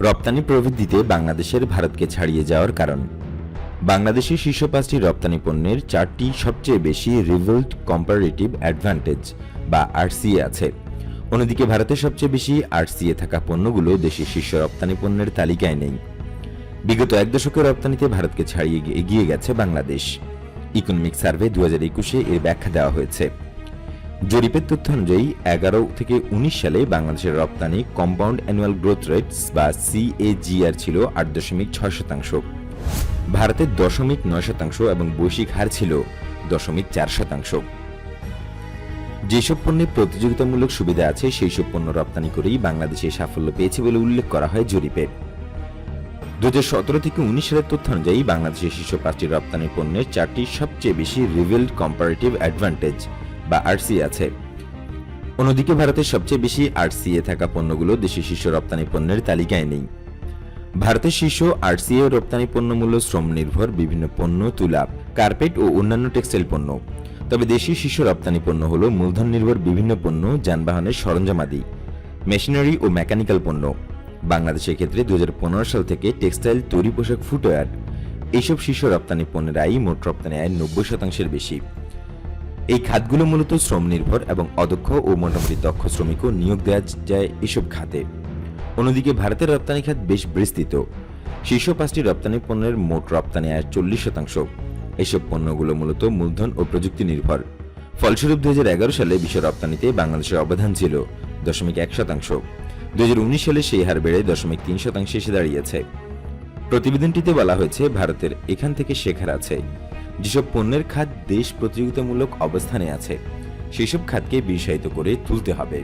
রপ্তানি প্রবৃদ্ধিতে বাংলাদেশের ভারতকে ছাড়িয়ে যাওয়ার কারণ। বাংলাদেশের শীর্ষ পাঁচটি রপ্তানি পণ্যের চারটি সবচেয়ে বেশি রিভোল্ট কম্পারেটিভ অ্যাডভান্টেজ বা আরসিএ আছে। অন্যদিকে ভারতের সবচেয়ে বেশি আরসিএ থাকা পণ্যগুলো দেশের শীর্ষ রপ্তানি পণ্যের তালিকায় নেই। বিগত এক দশকের রপ্তানিতে ভারতকে ছাড়িয়ে এগিয়ে গেছে বাংলাদেশ। ইকোনমিক সার্ভে দু হাজার একুশে এর ব্যাখ্যা দেওয়া হয়েছে। জরিপের তথ্য অনুযায়ী, এগারো থেকে উনিশ সালে বাংলাদেশের রপ্তানি কম্পাউন্ড অ্যানুয়াল গ্রোথ রেটস বা সিএজিআর ছিল আট দশমিক ছয় শতাংশ। ভারতের দশমিক নয় শতাংশ এবং বৈশ্বিক হার ছিল দশমিক চার শতাংশ। যেসব পণ্যে প্রতিযোগিতামূলক সুবিধা আছে সেই সব পণ্য রপ্তানি করেই বাংলাদেশে সাফল্য পেয়েছে বলে উল্লেখ করা হয় জরিপে। দু সতেরো থেকে উনিশ সালের তথ্য অনুযায়ী বাংলাদেশের শীর্ষ পাঁচটি রপ্তানি পণ্যের চারটি সবচেয়ে বেশি রিভেলড কম্পারেটিভ অ্যাডভান্টেজ বা আরসি আছে। অন্যদিকে ভারতের সবচেয়ে বেশি আরসিএ থাকা পণ্যগুলো দেশের শীর্ষ রপ্তানি পণ্যের তালিকায় নেই। ভারতের শীর্ষ আরসিএ রপ্তানি পণ্য মূল্য শ্রম নির্ভর বিভিন্ন পণ্য, তুলা, কার্পেট ও অন্যান্য টেক্সটাইল পণ্য। তবে দেশীয় শীর্ষ রপ্তানি পণ্য হল মূলধন নির্ভর বিভিন্ন পণ্য, যানবাহনের সরঞ্জামাদি মেশিনারি ও মেকানিক্যাল পণ্য। বাংলাদেশের ক্ষেত্রে দু হাজার পনেরো সাল থেকে টেক্সটাইল, তৈরি পোশাক, ফুটওয়্যার, এইসব শীর্ষ রপ্তানি পণ্যের আয় মোট রপ্তানি আয়ের নব্বই শতাংশের বেশি। এই খাতগুলো মূলত শ্রম নির্ভর এবং অদক্ষ ও মোটামুটি দক্ষ শ্রমিকও নিয়োগ দেওয়া যায় এসব খাতে। অন্যদিকে ভারতের রপ্তানি খাত বেশ বিস্তৃত। শীর্ষ পাঁচটি রপ্তানি পণ্যের মোট রপ্তানি আয় চল্লিশ শতাংশ। এসব পণ্যগুলো মূলত মূলধন ও প্রযুক্তি নির্ভর। ফলস্বরূপ দুই হাজার এগারো সালে বিশ্ব রপ্তানিতে বাংলাদেশের অবদান ছিল দশমিক এক শতাংশ। দুই হাজার উনিশ সালে সেই হার বেড়ে দশমিক তিন শতাংশে এসে দাঁড়িয়েছে। প্রতিবেদনটিতে বলা হয়েছে, ভারতের এখান থেকে শেখার আছে। যেসব পণ্যের খাত দেশ প্রতিযোগিতামূলক অবস্থানে আছে সেসব খাতকে বিষায়িত করে তুলতে হবে।